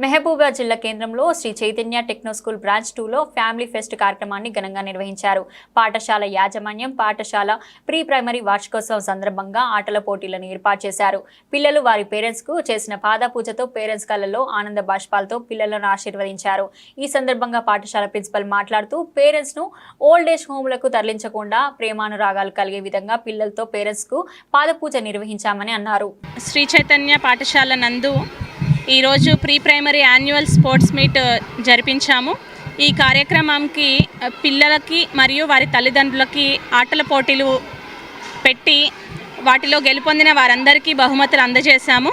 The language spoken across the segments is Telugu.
మెహబూబా జిల్లా కేంద్రంలో Sri Chaitanya techno school branch టూలో ఫ్యామిలీ ఫెస్ట్ కార్యక్రమాన్ని ఘనంగా నిర్వహించారు. పాఠశాల యాజమాన్యం పాఠశాల ప్రీ ప్రైమరీ వార్షికోత్సవం సందర్భంగా ఆటల పోటీలను ఏర్పాటు చేశారు. పిల్లలు వారి పేరెంట్స్కు చేసిన పాదపూజతో పేరెంట్స్ కళ్ళలో ఆనంద బాష్పాలతో పిల్లలను ఆశీర్వదించారు. ఈ సందర్భంగా పాఠశాల ప్రిన్సిపల్ మాట్లాడుతూ పేరెంట్స్ను ఓల్డ్ ఏజ్ హోమ్లకు తరలించకుండా ప్రేమానురాగాలు కలిగే విధంగా పిల్లలతో పేరెంట్స్కు పాదపూజ నిర్వహించామని అన్నారు. శ్రీ చైతన్య పాఠశాల నందు ఈరోజు pre primary annual sports meet జరిపించాము. ఈ కార్యక్రమంకి పిల్లలకి మరియు వారి తల్లిదండ్రులకి ఆటల పోటీలు పెట్టి వాటిలో గెలుపొందిన వారందరికీ బహుమతులు అందజేశాము.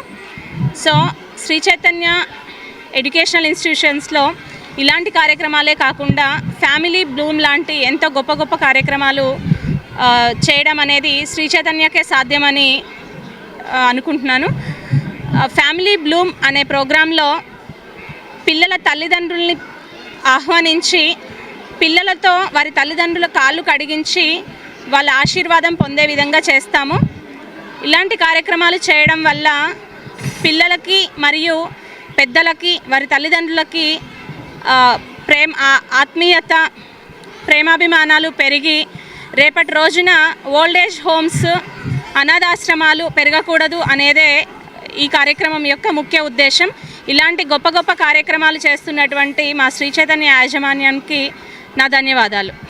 సో శ్రీ చైతన్య ఎడ్యుకేషనల్ ఇన్స్టిట్యూషన్స్లో ఇలాంటి కార్యక్రమాలే కాకుండా ఫ్యామిలీ బ్లూమ్ లాంటి ఎంతో గొప్ప గొప్ప కార్యక్రమాలు చేయడం అనేది శ్రీ చైతన్యకే సాధ్యమని అనుకుంటున్నాను. ఫ్యామిలీ బ్లూమ్ అనే ప్రోగ్రాంలో పిల్లల తల్లిదండ్రుల్ని ఆహ్వానించి పిల్లలతో వారి తల్లిదండ్రుల కాళ్ళు కడిగించి వాళ్ళ ఆశీర్వాదం పొందే విధంగా చేస్తాము. ఇలాంటి కార్యక్రమాలు చేయడం వల్ల పిల్లలకి మరియు పెద్దలకి వారి తల్లిదండ్రులకి ప్రేమ ఆ- ఆత్మీయత ప్రేమాభిమానాలు పెరిగి రేపటి రోజున ఓల్డ్ ఏజ్ హోమ్స్ అనాథాశ్రమాలు పెరగకూడదు అనేదే ఈ కార్యక్రమం యొక్క ముఖ్య ఉద్దేశం ఇలాంటి గొప్ప గొప్ప కార్యక్రమాలు చేస్తున్నటువంటి మా శ్రీ చైతన్య యాజమాన్యానికి నా ధన్యవాదాలు.